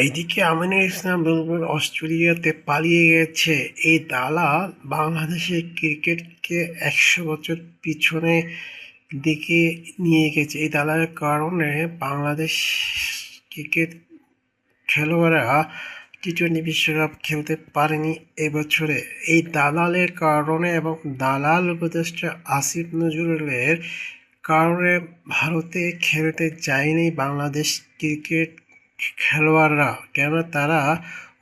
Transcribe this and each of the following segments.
এইদিকে আমিনুল ইসলাম বুলবুল অস্ট্রেলিয়াতে পালিয়ে গেছে। এই দালাল বাংলাদেশের ক্রিকেটকে একশো বছর পিছনে দিকে নিয়ে গেছে। এই দালালের কারণে বাংলাদেশ ক্রিকেট খেলোয়াড়রা টি টোয়েন্টি বিশ্বকাপ খেলতে পারেনি এবছরে। এই দালালের কারণে এবং দালাল উপদেষ্টা আসিফ নজরুলের কারণে ভারতে খেলতে যায়নি বাংলাদেশ ক্রিকেট খেলোয়াড়রা, কেন তারা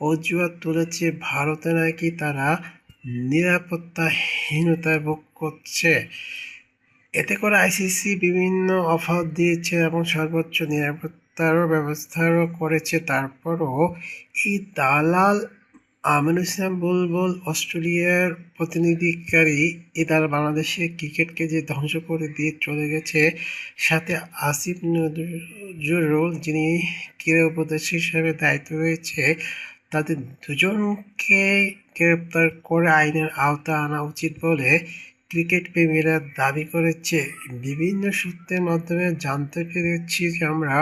অজুহাত তুলেছে? ভারতে নাকি তারা নিরাপত্তাহীনতায় ভোগ করছে। এতে করে আইসিসি বিভিন্ন অফার দিয়েছে এবং সর্বোচ্চ নিরাপত্তারও ব্যবস্থাও করেছে। তারপরও এই দালাল আমিনুল ইসলাম বুলবুল অস্ট্রেলিয়ার প্রতিনিধিকারী এদার বাংলাদেশে ক্রিকেটকে যে ধ্বংস করে দিয়ে চলে গেছে, সাথে আসিফ নজরুল যিনি ক্রীড়া উপদেশ হিসেবে দায়িত্ব রয়েছে, তাদের দুজনকে গ্রেপ্তার করে আইনের আওতা আনা উচিত বলে ক্রিকেট প্রেমীরা দাবি করেছে, বিভিন্ন সূত্রের মাধ্যমে জানতে পেরেছি যে আমরা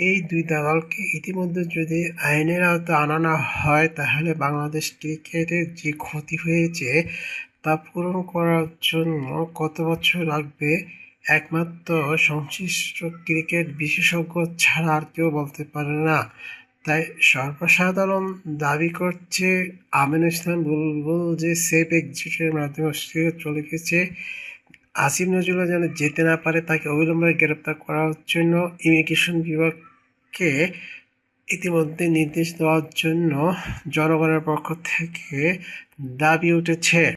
এই দুই দালালকে ইতিমধ্যে যদি আইনের আওতা আনা না হয়, তাহলে বাংলাদেশ ক্রিকেটের যে ক্ষতি হয়েছে, তা পূরণ করার জন্য কত বছর লাগবে? একমাত্র সংশ্লিষ্ট ক্রিকেট বিশেষজ্ঞ ছাড়া আর কেউ বলতে পারে না। তাই সর্বসাধারণ দাবি করছে আমিন ইসলাম বুলবুল যে সেফ এক্সিটের মাধ্যমে অস্ট্রেলিয়া চলে গেছে। আসিফ নজরুল যেন যেতে না পারে তাকে অবিলম্বে গ্রেপ্তার করার জন্য ইমিগ্রেশন বিভাগকে ইতিমধ্যে নির্দেশ দেওয়ার জন্য জনগণের পক্ষ থেকে দাবি উঠেছে।